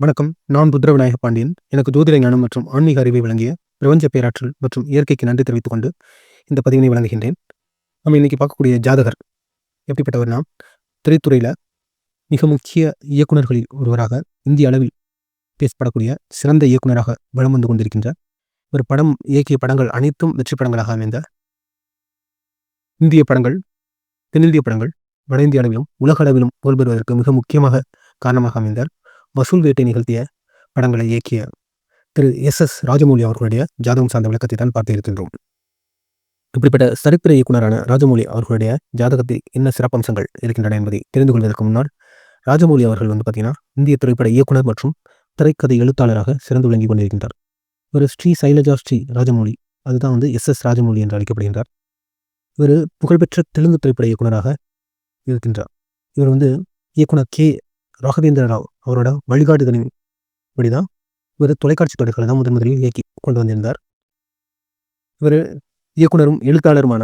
வணக்கம். நான் புத்திரவிநாயக பாண்டியன். எனக்கு ஜோதிட ஞானம் மற்றும் ஆன்மீக அறிவை வழங்கிய பிரபஞ்ச பேராற்றல் மற்றும் இயற்கைக்கு நன்றி தெரிவித்துக் கொண்டு இந்த பதிவினை வழங்குகின்றேன். நம்ம இன்னைக்கு பார்க்கக்கூடிய ஜாதகர் எப்படிப்பட்டவர்னா திரைத்துறையில் மிக முக்கிய இயக்குநர்களில் ஒருவராக இந்திய அளவில் பேசப்படக்கூடிய சிறந்த இயக்குனராக வலம் வந்து கொண்டிருக்கின்ற ஒரு படம் இயக்கிய படங்கள் அனைத்தும் வெற்றி படங்களாக அமைந்த இந்திய படங்கள் தென்னிந்திய படங்கள் வட இந்திய அளவிலும் உலக அளவிலும் புகழ்பெறுவதற்கு மிக முக்கியமாக காரணமாக அமைந்தார். வசூல் வேட்டை நிகழ்த்திய படங்களை இயக்கிய திரு எஸ் எஸ் ராஜமௌலி அவர்களுடைய ஜாதகம் சார்ந்த விளக்கத்தை தான் பார்த்து இருக்கின்றோம். இப்படிப்பட்ட சரித்திர இயக்குனரான ராஜமௌலி அவர்களுடைய ஜாதகத்தில் என்ன சிறப்பம்சங்கள் இருக்கின்றன என்பதை தெரிந்து கொள்வதற்கு முன்னால் ராஜமௌலி அவர்கள் வந்து பார்த்தீங்கன்னா இந்திய திரைப்பட இயக்குனர் மற்றும் திரைக்கதை எழுத்தாளராக சிறந்து விளங்கி கொண்டிருக்கின்றார். இவர் ஸ்ரீ சைலஜா ஸ்ரீ ராஜமௌலி அதுதான் வந்து எஸ் எஸ் ராஜமௌலி என்று அழைக்கப்படுகின்றார். இவர் புகழ்பெற்ற தெலுங்கு திரைப்பட இயக்குனராக இருக்கின்றார். இவர் வந்து இயக்குனர் கே. ராகவேந்திர ராவ் அவரோட வழிகாட்டுதலின் இப்படிதான் இவர் தொலைக்காட்சி தொடர்களை தான் முதன் முதலில் இயக்கி கொண்டு வந்திருந்தார். இவர் இயக்குனரும் எழுத்தாளருமான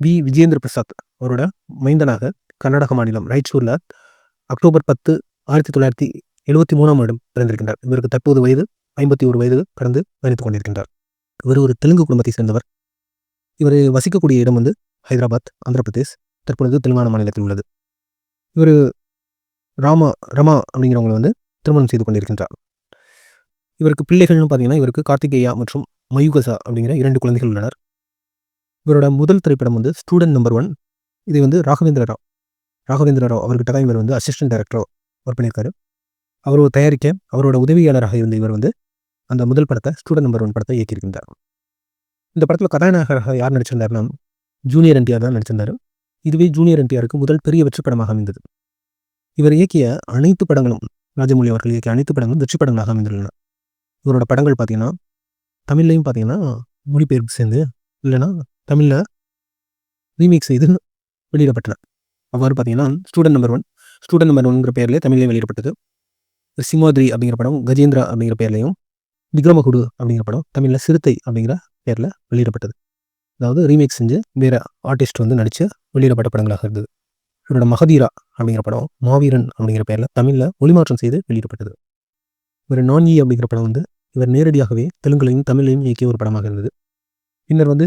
வி. விஜேந்திர பிரசாத் அவரோட மைந்தனாக கர்நாடக மாநிலம் ராய்ச்சூரில் அக்டோபர் பத்து ஆயிரத்தி தொள்ளாயிரத்தி எழுபத்தி மூணாம் வருடம் பிறந்திருக்கின்றார். இவருக்கு தற்போது வயது ஐம்பத்தி ஒரு வயது கடந்து பயணித்துக் கொண்டிருக்கின்றார். இவர் ஒரு தெலுங்கு குடும்பத்தை சேர்ந்தவர். இவர் வசிக்கக்கூடிய இடம் வந்து ஹைதராபாத் ஆந்திர பிரதேஷ் தற்பொழுது தெலுங்கானா மாநிலத்தில் உள்ளது. இவர் ராமா ரமா அப்படிங்கிறவங்களை வந்து திருமணம் செய்து கொண்டிருக்கின்றார். இவருக்கு பிள்ளைகள்னு பார்த்தீங்கன்னா இவருக்கு கார்த்திகேயா மற்றும் மயுகசா அப்படிங்கிற இரண்டு குழந்தைகள் உள்ளனர். இவரோட முதல் திரைப்படம் வந்து ஸ்டூடெண்ட் நம்பர் ஒன். இது வந்து ராகவேந்திர ராவ். ராகவேந்திர ராவ் அவர்கிட்ட தான் இவர் வந்து அசிஸ்டன்ட் டைரக்டராக ஒர்க் பண்ணியிருக்காரு. அவர் தயாரிக்க அவரோட உதவியாளராக இருந்த இவர் வந்து அந்த முதல் படத்தை ஸ்டூடெண்ட் நம்பர் ஒன் படத்தை இயக்கியிருக்கின்றார். இந்த படத்தில் கதாநாயகராக யார் நடிச்சிருந்தாருன்னா ஜூனியர் என்டிஆர் தான் நடிச்சிருந்தார். இதுவே ஜூனியர் என்டிஆருக்கு முதல் பெரிய வெற்றி படமாக அமைந்தது. இவர் இயக்கிய அனைத்து படங்களும் ராஜமௌழி அவர்கள் இயக்கிய அனைத்து படங்களும் வெற்றி படங்களாக அமைந்துள்ளன. இவரோட படங்கள் பார்த்தீங்கன்னா தமிழ்லையும் பார்த்தீங்கன்னா மொழிபெயர்ப்பு சேர்ந்து இல்லைன்னா தமிழில் ரீமேக் செய்து வெளியிடப்பட்டன. அவ்வாறு பார்த்தீங்கன்னா student number one student number ஒன்ங்கிற பேர்லேயே தமிழ்லேயும் வெளியிடப்பட்டது. சிமாதிரி அப்படிங்கிற படம் கஜேந்திரா அப்படிங்கிற பேர்லையும் விக்ரமகுடு அப்படிங்கிற படம் தமிழில் சிறுத்தை அப்படிங்கிற பேரில் வெளியிடப்பட்டது. அதாவது ரீமேக் செஞ்சு வேறு ஆர்டிஸ்ட் வந்து நடித்து வெளியிடப்பட்ட படங்களாக இருந்தது. இவரோட மகதீரா அப்படிங்கிற படம் மாவீரன் அப்படிங்கிற பேரில் தமிழில் மொழிமாற்றம் செய்து வெளியிடப்பட்டது. இவர் நான்யி அப்படிங்கிற படம் வந்து இவர் நேரடியாகவே தெலுங்குலையும் தமிழையும் இயக்கிய ஒரு படமாக இருந்தது. பின்னர் வந்து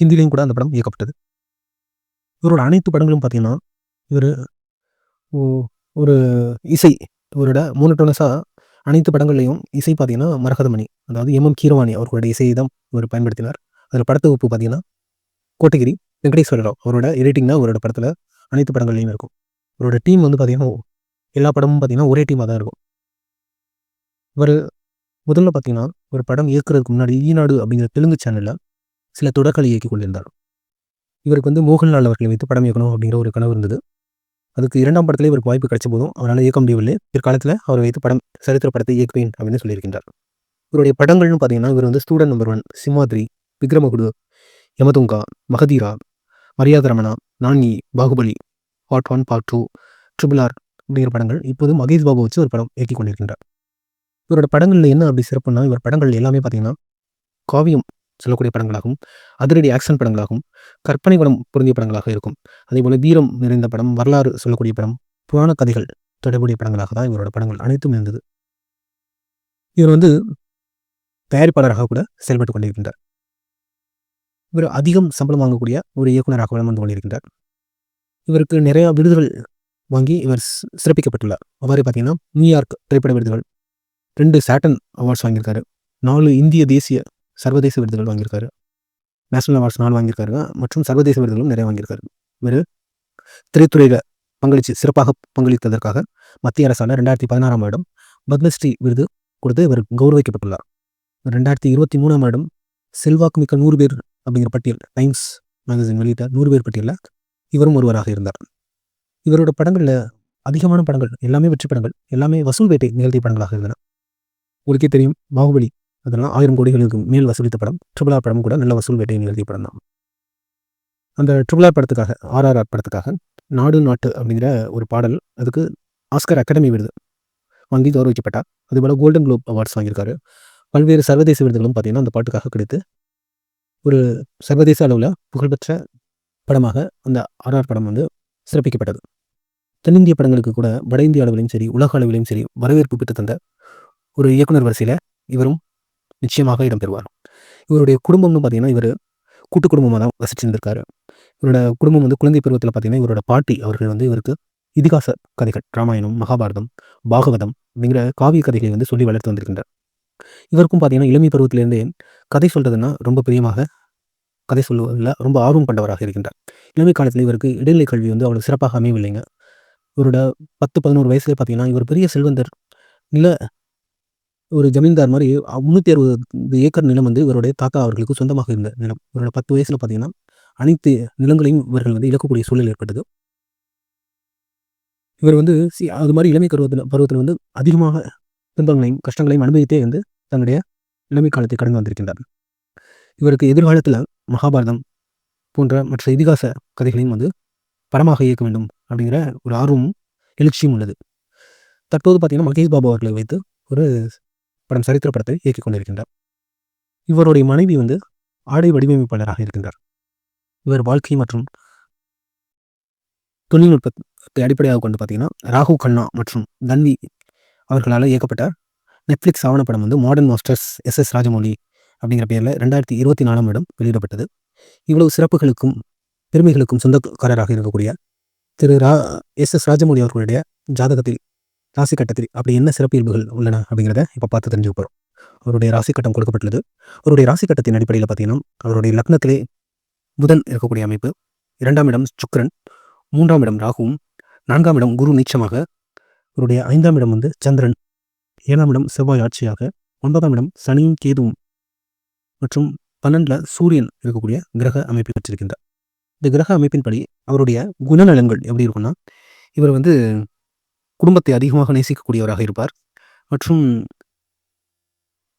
ஹிந்திலையும் கூட அந்த படம் இயக்கப்பட்டது. இவரோட அனைத்து படங்களும் பார்த்தீங்கன்னா இவர் ஒரு இசை இவரோட மூணு டோனஸாக அனைத்து படங்கள்லையும் இசை பார்த்தீங்கன்னா மரகதமணி அதாவது எம் எம் கீரவாணி அவர்களோட இசையை தான் இவர் பயன்படுத்தினார். அதில் படத்தொகுப்பு பார்த்தீங்கன்னா கோட்டகிரி வெங்கடேஸ்வர ராவ் அவரோட எடிட்டிங் தான் அவரோட படத்தில் அனைத்து படங்கள்லையும் இருக்கும். இவரோட டீம் வந்து பார்த்தீங்கன்னா எல்லா படமும் பார்த்தீங்கன்னா ஒரே டீமாக தான் இருக்கும். இவர் முதல்ல பார்த்தீங்கன்னா ஒரு படம் இயக்குறதுக்கு முன்னாடி ஈநாடு அப்படிங்கிற தெலுங்கு சேனலில் சில தொடர்களை இயக்கி கொண்டிருந்தார். இவருக்கு வந்து மோகன்லால் அவர்களை வைத்து படம் இயக்கணும் அப்படிங்கிற ஒரு கனவு இருந்தது. அதுக்கு இரண்டாம் படத்தில் இவருக்கு வாய்ப்பு கிடைச்ச போதும் அவரால் இயக்க முடியவில்லை. பிற்காலத்தில் அவரை வைத்து படம் சரித்திர படத்தை இயக்குவேன் அப்படின்னு சொல்லியிருக்கின்றார். இவருடைய படங்கள்னு பார்த்தீங்கன்னா இவர் வந்து student number one Simhadri Vikramarkudu Yamadonga Magadheera Maryada Ramanna Naan Ee Baahubali part one part two triple R அப்படிங்கிற படங்கள் இப்போது மகேஷ் பாபு வச்சு ஒரு படம் இயக்கி கொண்டிருக்கின்றார். இவரோட படங்களில் என்ன அப்படி சிறப்புன்னா இவர் படங்கள் எல்லாமே பார்த்தீங்கன்னா காவியம் சொல்லக்கூடிய படங்களாகவும் அதிரடி ஆக்ஷன் படங்களாகவும் கற்பனை படம் பொருந்திய படங்களாக இருக்கும். அதே போல் வீரம் நிறைந்த படம் வரலாறு சொல்லக்கூடிய படம் புராண கதைகள் தொடர்புடைய படங்களாக தான் இவரோட படங்கள் அனைத்தும் இருந்தது. இவர் வந்து தயாரிப்பாளராக கூட செயல்பட்டு கொண்டிருக்கின்றார். இவர் அதிகம் சம்பளம் வாங்கக்கூடிய ஒரு இயக்குநராக வளம் வந்து கொண்டிருக்கின்றார். இவருக்கு நிறைய விருதுகள் வாங்கி இவர் சிறப்பிக்கப்பட்டுள்ளார். அவ்வாறு பார்த்தீங்கன்னா நியூயார்க் திரைப்பட விருதுகள் ரெண்டு சாட்டன் அவார்ட்ஸ் வாங்கியிருக்காரு நாலு இந்திய தேசிய சர்வதேச விருதுகள் வாங்கியிருக்காரு நேஷனல் அவார்ட்ஸ் நாலு வாங்கியிருக்காரு மற்றும் சர்வதேச விருதுகளும் நிறைய வாங்கியிருக்காரு. இவர் திரைத்துறையில் பங்களித்து சிறப்பாக பங்களித்ததற்காக மத்திய அரசால் ரெண்டாயிரத்தி பதினாறாம் வருடம் பத்மஸ்ரீ விருது கொடுத்து இவர் கௌரவிக்கப்பட்டுள்ளார். ரெண்டாயிரத்தி இருபத்தி மூணாம் வருடம் செல்வாக்கு மிக்க நூறு பேர் அப்படிங்கிற பட்டியல் டைம்ஸ் மேகசின் வெளியிட்ட நூறு பேர் பட்டியலில் இவரும் ஒருவராக இருந்தார். இவரோட படங்களில் அதிகமான படங்கள் எல்லாமே வெற்றி படங்கள் எல்லாமே வசூல் வேட்டை நிகழ்த்திய படங்களாக இருந்தன. உங்களுக்கே தெரியும் பாகுபலி அதெல்லாம் ஆயிரம் கோடிகளுக்கு மேல் வசூலித்த படம் ட்ரிபிள் ஆர் படம் கூட நல்ல வசூல் வேட்டை நிகழ்த்திய படம் தான். அந்த ட்ரிபிள் ஆர் படத்துக்காக ஆர்ஆர்ஆர் படத்துக்காக நாடு நாட்டு அப்படிங்கிற ஒரு பாடல் அதுக்கு ஆஸ்கர் அகாடமி விருது வாங்கி கௌரவிக்கப்பட்டார். அதுபோல் கோல்டன் குளோப் அவார்ட்ஸ் வாங்கியிருக்காரு. பல்வேறு சர்வதேச விருதுகளும் பார்த்தீங்கன்னா அந்த பாட்டுக்காக கிடைத்து ஒரு சர்வதேச அளவில் புகழ்பெற்ற படமாக அந்த ஆர்ஆர் படம் வந்து சிறப்பிக்கப்பட்டது. தென்னிந்திய படங்களுக்கு கூட வட இந்திய அளவிலும் சரி உலக அளவிலும் சரி வரவேற்பு பெற்று தந்த ஒரு இயக்குனர் வரிசையில் இவரும் நிச்சயமாக இடம்பெறுவார் இவருடைய குடும்பம்னு பார்த்தீங்கன்னா இவர் கூட்டு குடும்பமாக தான் வசிச்சிருந்திருக்காரு. இவரோட குடும்பம் வந்து குழந்தை பருவத்தில் பார்த்தீங்கன்னா இவரோட பாட்டி அவர்கள் வந்து இவருக்கு இதிகாச கதைகள் ராமாயணம் மகாபாரதம் பாகவதம் அப்படிங்கிற காவிய கதைகளை வந்து சொல்லி வளர்த்து வந்திருக்கின்றார். இவருக்கும் பார்த்தீங்கன்னா இளமை பருவத்திலேருந்தே கதை சொல்கிறதுன்னா ரொம்ப பிரியமாக கதை சொல்லுவதில் ரொம்ப ஆர்வம் கொண்டவராக இருக்கின்றார். இளமை காலத்தில் இவருக்கு இடைநிலை கல்வி வந்து அவ்வளோ சிறப்பாக அமையவில்லைங்க. இவரோட பத்து பதினோரு வயசுலேயே பார்த்தீங்கன்னா இவர் பெரிய செல்வந்தர் நில ஒரு ஜமீன்தார் மாதிரி முந்நூற்றி அறுபது ஏக்கர் நிலம் வந்து இவருடைய தாத்தா அவர்களுக்கு சொந்தமாக இருந்த நிலம். இவரோட பத்து வயசில் பார்த்தீங்கன்னா அனைத்து நிலங்களையும் இவர்கள் வந்து இழக்கக்கூடிய சூழல் ஏற்பட்டது. இவர் வந்து சி அது மாதிரி இளமை பருவத்தில் பருவத்தில் வந்து அதிகமாக துன்பங்களையும் கஷ்டங்களையும் அனுபவித்தே வந்து தன்னுடைய இளமை காலத்தை கடந்து வந்திருக்கின்றார். இவருக்கு எதிர்காலத்தில் மகாபாரதம் போன்ற மற்ற இதிகாச கதைகளையும் வந்து படமாக இயக்க வேண்டும் அப்படிங்கிற ஒரு ஆர்வமும் எழுச்சியும் உள்ளது. தற்போது பார்த்தீங்கன்னா மகேஷ் பாபு அவர்களை வைத்து ஒரு படம் சரித்திர படத்தை இயக்கிக் கொண்டிருக்கின்றார். இவருடைய மனைவி வந்து ஆடை வடிவமைப்பாளராக இருக்கின்றார். இவர் வாழ்க்கை மற்றும் தொழில்நுட்பத்தை அடிப்படையாக கொண்டு பார்த்தீங்கன்னா ராகு கண்ணா மற்றும் தன்வி அவர்களால் இயக்கப்பட்ட நெட்ஃப்ளிக்ஸ் ஆவணப்படம் வந்து modern masters S S Rajamouli அப்படிங்கிற பெயரில் ரெண்டாயிரத்தி இருபத்தி நாலாம் இடம் வெளியிடப்பட்டது. இவ்வளவு சிறப்புகளுக்கும் பெருமைகளுக்கும் சொந்தக்காரராக இருக்கக்கூடிய திரு ரா எஸ் எஸ் ராஜமௌலி அவர்களுடைய ஜாதகத்தில் ராசி கட்டத்தில் அப்படி என்ன சிறப்பியல்புகள் உள்ளன அப்படிங்கிறத இப்போ பார்த்து தெரிஞ்சுக்க போகிறோம் அவருடைய ராசி கட்டம் கொடுக்கப்பட்டுள்ளது. அவருடைய ராசி கட்டத்தின் அடிப்படையில் பார்த்தீங்கன்னா அவருடைய லக்னத்திலே புதன் இருக்கக்கூடிய அமைப்பு. இரண்டாம் இடம் சுக்கரன் மூன்றாம் இடம் ராகுவும் நான்காம் இடம் குரு நீச்சமாக அவருடைய ஐந்தாம் இடம் வந்து சந்திரன். ஏழாம் இடம் செவ்வாய் ஆட்சியாக ஒன்பதாம் இடம் சனியும் கேதுவும் மற்றும் பன்னெண்டில் சூரியன் இருக்கக்கூடிய கிரக அமைப்பை பெற்றிருக்கின்றார். இந்த கிரக அமைப்பின்படி அவருடைய குணநலங்கள் எப்படி இருக்குன்னா இவர் வந்து குடும்பத்தை அதிகமாக நேசிக்கக்கூடியவராக இருப்பார் மற்றும்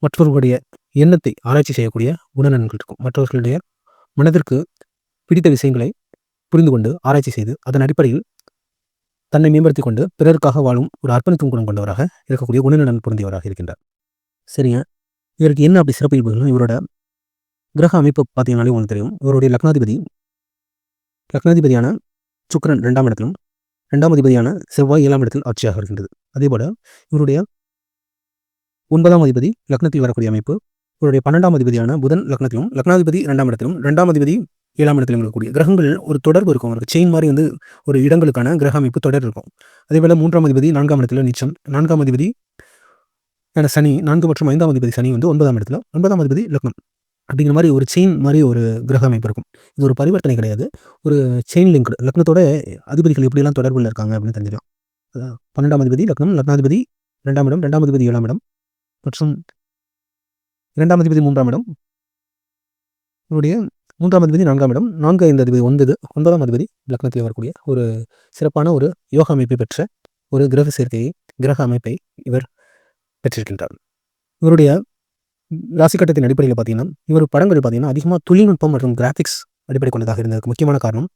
மற்றவர்களுடைய எண்ணத்தை ஆராய்ச்சி செய்யக்கூடிய குணநலன்கள் இருக்கும். மற்றவர்களுடைய மனதிற்கு பிடித்த விஷயங்களை புரிந்து கொண்டு ஆராய்ச்சி செய்து அதன் அடிப்படையில் தன்னை மேம்படுத்திக் கொண்டு பிறருக்காக வாழும் ஒரு அர்ப்பணித்துவம் குணம் கொண்டவராக இருக்கக்கூடிய குணநலன் பொருந்தியவராக இருக்கின்றார். சரிங்க. இவருக்கு என்ன அப்படி சிறப்பு இயல்புகளும் இவரோட கிரக அமைப்பு பார்த்தீங்கன்னாலே உங்களுக்கு தெரியும். இவருடைய லக்னாதிபதி லக்னாதிபதியான சுக்கரன் ரெண்டாம் இடத்திலும் ரெண்டாம் அதிபதியான செவ்வாய் ஏழாம் இடத்தில் ஆட்சியாக இருக்கின்றது. அதேபோல இவருடைய ஒன்பதாம் அதிபதி லக்னத்தில் வரக்கூடிய அமைப்பு இவருடைய பன்னெண்டாம் அதிபதியான புதன் லக்னத்திலும் லக்னாதிபதி ரெண்டாம் இடத்திலும் ரெண்டாம் அதிபதி ஏழாம் இடத்துல இருக்கக்கூடிய கிரகங்கள் ஒரு தொடர்பு இருக்கும். அவருக்கு செயின் மாதிரி வந்து ஒரு இடங்களுக்கான கிரக அமைப்பு தொடர் இருக்கும். அதே போல மூன்றாம் அதிபதி நான்காம் இடத்துல நிச்சயம் நான்காம் அதிபதி சனி நான்கு மற்றும் ஐந்தாம் அதிபதி சனி வந்து ஒன்பதாம் இடத்துல. ஒன்பதாம் அதிபதி லக்னம். அப்படிங்கிற மாதிரி ஒரு செயின் மாதிரி ஒரு கிரக அமைப்பு இருக்கும். இது ஒரு பரிவர்த்தனை கிடையாது. ஒரு செயின் லிங்க் லக்னத்தோட அதிபதிகள் எப்படிலாம் தொடர்பில் இருக்காங்க அப்படின்னு தெரிஞ்சிடும் பன்னெண்டாம் அதிபதி லக்னம் லக்னாதிபதி ரெண்டாம் இடம் ரெண்டாம் அதிபதி ஏழாம் இடம் மற்றும் இரண்டாம் அதிபதி மூன்றாம் இடம். இவருடைய மூன்றாம் அதிபதி நான்காம் இடம். நான்கு ஐந்து அதிபதி ஒன்பது ஒன்பதாம் அதிபதி லக்னத்தில் வரக்கூடிய ஒரு சிறப்பான ஒரு யோக அமைப்பை பெற்ற ஒரு கிரக சேர்க்கையை கிரக அமைப்பை இவர் பெற்றிருக்கின்றார். இவருடைய ராசிக்கட்டத்தின் அடிப்படையில் பார்த்தீங்கன்னா இவர் படங்கள் பார்த்தீங்கன்னா அதிகமாக தொழில்நுட்பம் மற்றும் கிராஃபிக்ஸ் அடிப்படை கொண்டதாக இருந்ததுக்கு முக்கியமான காரணம்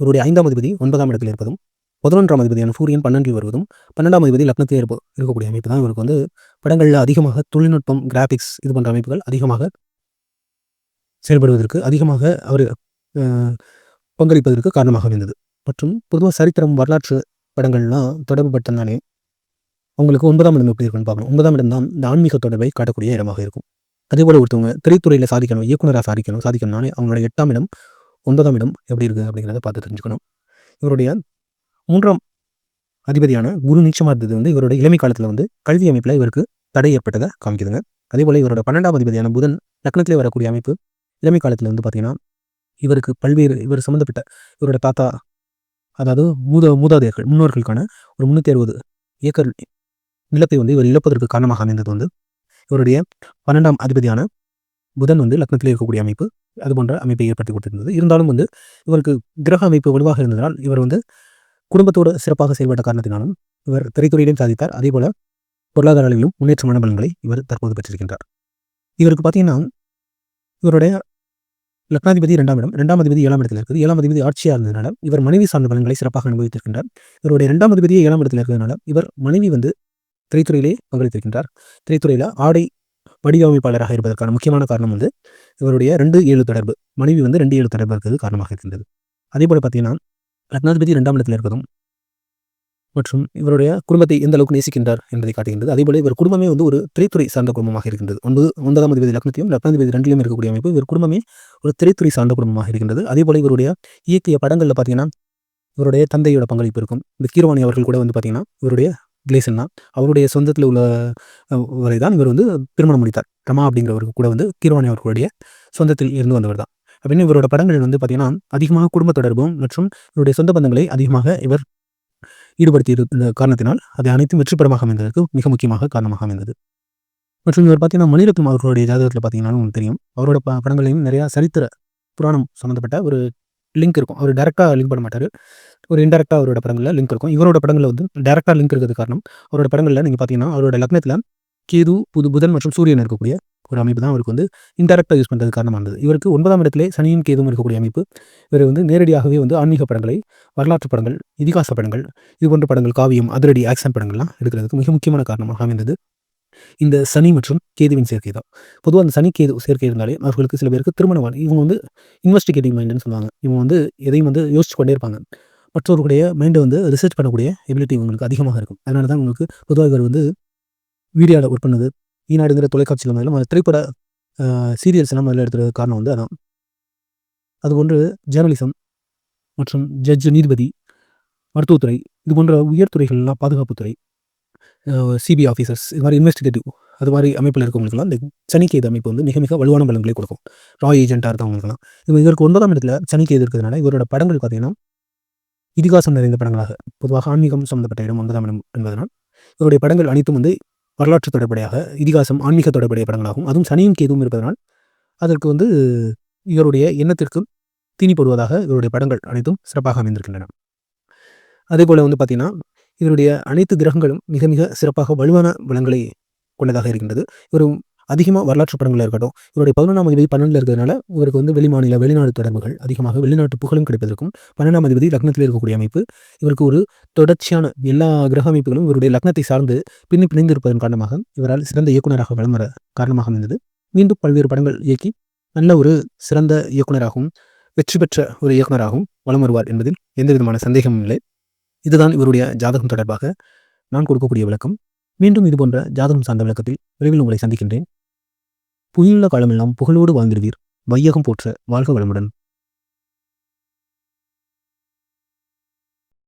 இவருடைய ஐந்தாம் அதிபதி ஒன்பதாம் இடத்தில் இருப்பதும் பதினொன்றாம் அதிபதியான சூரியன் பன்னெண்டில் வருவதும் பன்னெண்டாம் அதிபதி லக்னத்தில் இருப்ப இருக்கக்கூடிய அமைப்பு தான் இவருக்கு வந்து படங்களில் அதிகமாக தொழில்நுட்பம் கிராஃபிக்ஸ் இது போன்ற அமைப்புகள் அதிகமாக செயல்படுவதற்கு அதிகமாக அவர் பங்களிப்பதற்கு காரணமாக இருந்தது மற்றும் பொதுவாக சரித்திரம் வரலாற்று படங்கள்லாம் தொடர்பு பட்டனாலே அவங்களுக்கு ஒன்பதாம் இடம் எப்படி இருக்குன்னு பார்க்கணும். ஒன்பதாம் இடம் தான் இந்த ஆன்மீக தொடர்பை காட்டக்கூடிய இடமாக இருக்கும். அதே போல் ஒருத்தவங்க திரைத்துறையில் சாதிக்கணும் இயக்குனராக சாதிக்கணும் சாதிக்கணும்னாலே அவங்களோட எட்டாம் இடம் ஒன்பதாம் இடம் எப்படி இருக்குது அப்படிங்கிறத பார்த்து தெரிஞ்சுக்கணும். இவருடைய மூன்றாம் அதிபதியான குரு நீச்சமாக இருந்தது வந்து இவருடைய இளமை காலத்தில் வந்து கல்வி அமைப்பில் இவருக்கு தடை ஏற்பட்டதை காமிக்குதுங்க. அதே போல் இவரோட பன்னெண்டாம் அதிபதியான புதன் லக்னத்திலே வரக்கூடிய அமைப்பு இளமை காலத்தில் வந்து பார்த்தீங்கன்னா இவருக்கு பல்வேறு இவர் சம்மந்தப்பட்ட இவரோட தாத்தா அதாவது மூத மூதாதையர்கள் முன்னோர்களுக்கான ஒரு முந்நூற்றி அறுபது ஏக்கர் நிலத்தை வந்து இவர் இழப்பதற்கு காரணமாக அமைந்தது வந்து இவருடைய பன்னெண்டாம் அதிபதியான புதன் வந்து லக்னத்தில் இருக்கக்கூடிய அமைப்பு அது போன்ற அமைப்பை ஏற்படுத்தி கொடுத்திருந்தது. இருந்தாலும் வந்து இவருக்கு கிரக அமைப்பு வலுவாக இருந்ததால் இவர் வந்து குடும்பத்தோடு சிறப்பாக செயல்பட்ட காரணத்தினாலும் இவர் திரைத்துறையிலும் சாதித்தார். அதே போல பொருளாதார அளவிலும் முன்னேற்ற மனபலன்களை இவர் தற்போது பெற்றிருக்கின்றார். இவருக்கு பார்த்தீங்கன்னா இவருடைய லக்னாதிபதி இரண்டாம் இடம் இரண்டாம் அதிபதி ஏழாம் இடத்தில் இருக்குது. ஏழாம் அதிபதி ஆட்சியாக இருந்ததுனால இவர் மனைவி சார்ந்த பலன்களை சிறப்பாக அனுபவித்திருக்கின்றார். இவருடைய இரண்டாம் அதிபதியை ஏழாம் இடத்தில் இருக்கிறதுனால இவர் மனைவி வந்து திரைத்துறையிலே பங்களித்திருக்கின்றார். திரைத்துறையில் ஆடை வடிவமைப்பாளராக இருப்பதற்கான முக்கியமான காரணம் வந்து இவருடைய ரெண்டு ஏழு தொடர்பு மனைவி வந்து ரெண்டு ஏழு தொடர்பு இருக்கிறது காரணமாக இருக்கின்றது. அதே போல் பார்த்தீங்கன்னா லக்னாதிபதி ரெண்டாம் இடத்தில் இருக்கிறதும் மற்றும் இவருடைய குடும்பத்தை எந்த அளவுக்கு நேசிக்கின்றார் என்பதை காட்டுகின்றது. அதேபோல இவர் குடும்பமே வந்து ஒரு திரைத்துறை சார்ந்த குடும்பமாக இருக்கின்றது. ஒன்பது ஒன்பதாம் அதிபதி லக்னத்தையும் லக்னாதிபதி ரெண்டிலும் இருக்கக்கூடிய அமைப்பு இவர் குடும்பமே ஒரு திரைத்துறை சார்ந்த குடும்பமாக இருக்கின்றது. அதேபோல இவருடைய இயக்கிய படங்களில் பார்த்தீங்கன்னா இவருடைய தந்தையோட பங்களிப்பு இருக்கும். இந்த கீரவாணி அவர்கள் கூட வந்து பார்த்தீங்கன்னா இவருடைய கிளேசன் தான். அவருடைய சொந்தத்தில் உள்ள வரை தான் இவர் வந்து திருமணம் முடித்தார். ரமா அப்படிங்கிறவருக்கு கூட வந்து கீரவாணி அவர்களுடைய சொந்தத்தில் இருந்து வந்தவர் தான். அப்படின்னு இவரோட படங்கள் வந்து பார்த்தீங்கன்னா அதிகமாக குடும்ப தொடர்பும் மற்றும் இவருடைய சொந்த பந்தங்களை அதிகமாக இவர் ஈடுபடுத்தி இருந்த காரணத்தினால் அதை அனைத்தும் வெற்றிபடமாக அமைந்ததற்கு மிக முக்கியமாக காரணமாக அமைந்தது. மற்றும் இவர் பார்த்தீங்கன்னா மணிரத்னம் அவர்களுடைய ஜாதகத்தில் பார்த்தீங்கன்னா உங்களுக்கு தெரியும். அவரோட ப படங்களையும் நிறையா சரித்திர புராணம் சம்மந்தப்பட்ட ஒரு லிங்க் இருக்கும். அவர் டேரெக்டாக லிங்க் பண்ண மாட்டார். ஒரு இன்டெரக்டாக அவரோட படங்களில் லிங்க் இருக்கும். இவரோட படங்களில் வந்து டேரெக்டாக லிங்க் இருக்கிறது காரணம் அவரோட படங்களில் நீங்கள் பார்த்தீங்கன்னா அவரோட லக்னத்தில் கேது புது புதன் மற்றும் சூரியன் இருக்கக்கூடிய ஒரு அமைப்பு தான் அவருக்கு வந்து இன்டெரக்டாக யூஸ் பண்ணுறது காரணமானது இவருக்கு ஒன்பதாம் இடத்திலே சனியும் கேதும் இருக்கக்கூடிய அமைப்பு. இவர் வந்து நேரடியாகவே வந்து ஆன்மீக படங்களை வரலாற்று படங்கள் இதிகாச படங்கள் இது போன்ற படங்கள் காவியம் அதிரடி ஆக்ஷன் படங்கள்லாம் எடுக்கிறதுக்கு மிக முக்கியமான காரணமாக அமைந்தது. இந்த சனி மற்றும் கேதுவின் சேர்க்கை தான். பொதுவாக அந்த சனி கேது சேர்க்கை இருந்தாலே அவர்களுக்கு சில பேருக்கு திருமணம் இவங்க வந்து இன்வெஸ்டிகேட்டிங் மைண்டுன்னு சொல்லுவாங்க. இவங்க வந்து எதையும் வந்து யோசிச்சு கொண்டே இருப்பாங்க. மற்றவர்களுடைய மைண்டை வந்து ரிசர்ச் பண்ணக்கூடிய எபிலிட்டி உங்களுக்கு அதிகமாக இருக்கும். அதனால தான் உங்களுக்கு பொதுவாக இவர் வந்து வீடியோவில் ஒர்க் பண்ணது ஈநாடுங்கிற தொலைக்காட்சியில் முதல்ல திரைப்பட சீரியல்ஸ் எல்லாம் முதல்ல எடுத்துறது காரணம் வந்து அதான். ஒன்று ஜேர்னலிசம் மற்றும் ஜட்ஜ் நீதிபதி மருத்துவத்துறை இது போன்ற உயர்துறைகள்லாம் பாதுகாப்புத்துறை சிபிஐ ஆஃபீஸர்ஸ் இது மாதிரி இன்வெஸ்டிகேட்டிவ் அது மாதிரி அமைப்பில் இருக்கவங்களுக்குலாம் இந்த சனிக்கேது அமைப்பு வந்து மிக மிக வலுவான பலன்களை கொடுக்கும். ராய் ஏஜென்ட்டாக இருக்கவங்களுக்குலாம் இது இதற்கு ஒன்பதாம் இடத்துல சனிக்கேது இருக்கிறதுனால இவரோட படங்கள் பார்த்தீங்கன்னா இதிகாசம் நிறைந்த படங்களாக பொதுவாக ஆன்மீகம் சம்மந்தப்பட்ட இடம் ஒன்பதாம் இடம் என்பதனால் இவருடைய படங்கள் அனைத்தும் வந்து வரலாற்று தொடர்புடையாக இதிகாசம் ஆன்மீக தொடர்புடைய படங்களாகும். அதுவும் சனியும் கேதுவும் இருப்பதனால் அதற்கு வந்து இவருடைய எண்ணத்திற்கும் தீனி போடுவதாக இவருடைய படங்கள் அனைத்தும் சிறப்பாக அமைந்திருக்கின்றன. அதே போல் வந்து பார்த்திங்கன்னா இவருடைய அனைத்து கிரகங்களும் மிக மிக சிறப்பாக வலுவான பலங்களை கொண்டதாக இருக்கின்றது. இவர் அதிகமாக வரலாற்று படங்களாக இருக்கட்டும் இவருடைய பதினொன்றாம் அதிபதி பன்னெண்டில் இருக்கிறதுனால இவருக்கு வந்து வெளிமாநில வெளிநாடு தொடர்புகள் அதிகமாக வெளிநாட்டு புகழும் கிடைப்பதற்கும் பன்னெண்டாம் அதிபதி லக்னத்தில் இருக்கக்கூடிய அமைப்பு இவருக்கு ஒரு தொடர்ச்சியான எல்லா கிரக அமைப்புகளும் இவருடைய லக்னத்தை சார்ந்து பின்னி பிணைந்திருப்பதன் காரணமாக இவரால் சிறந்த இயக்குநராக விளம்பர காரணமாக இருந்தது மீண்டும் பல்வேறு படங்கள் இயக்கி நல்ல ஒரு சிறந்த இயக்குநராகவும் வெற்றி பெற்ற ஒரு இயக்குநராகவும் வளம் வருவார் என்பதில் எந்த விதமான சந்தேகமும் இல்லை. இதுதான் இவருடைய ஜாதகம் தொடர்பாக நான் கொடுக்கக்கூடிய விளக்கம். மீண்டும் இதுபோன்ற ஜாதகம் சார்ந்த விளக்கத்தில் விரைவில் உங்களை சந்திக்கின்றேன். புயலுள்ள காலமெல்லாம் புகழோடு வாழ்ந்திருவீர் வையகம் போற்ற வாழ்க வளமுடன்.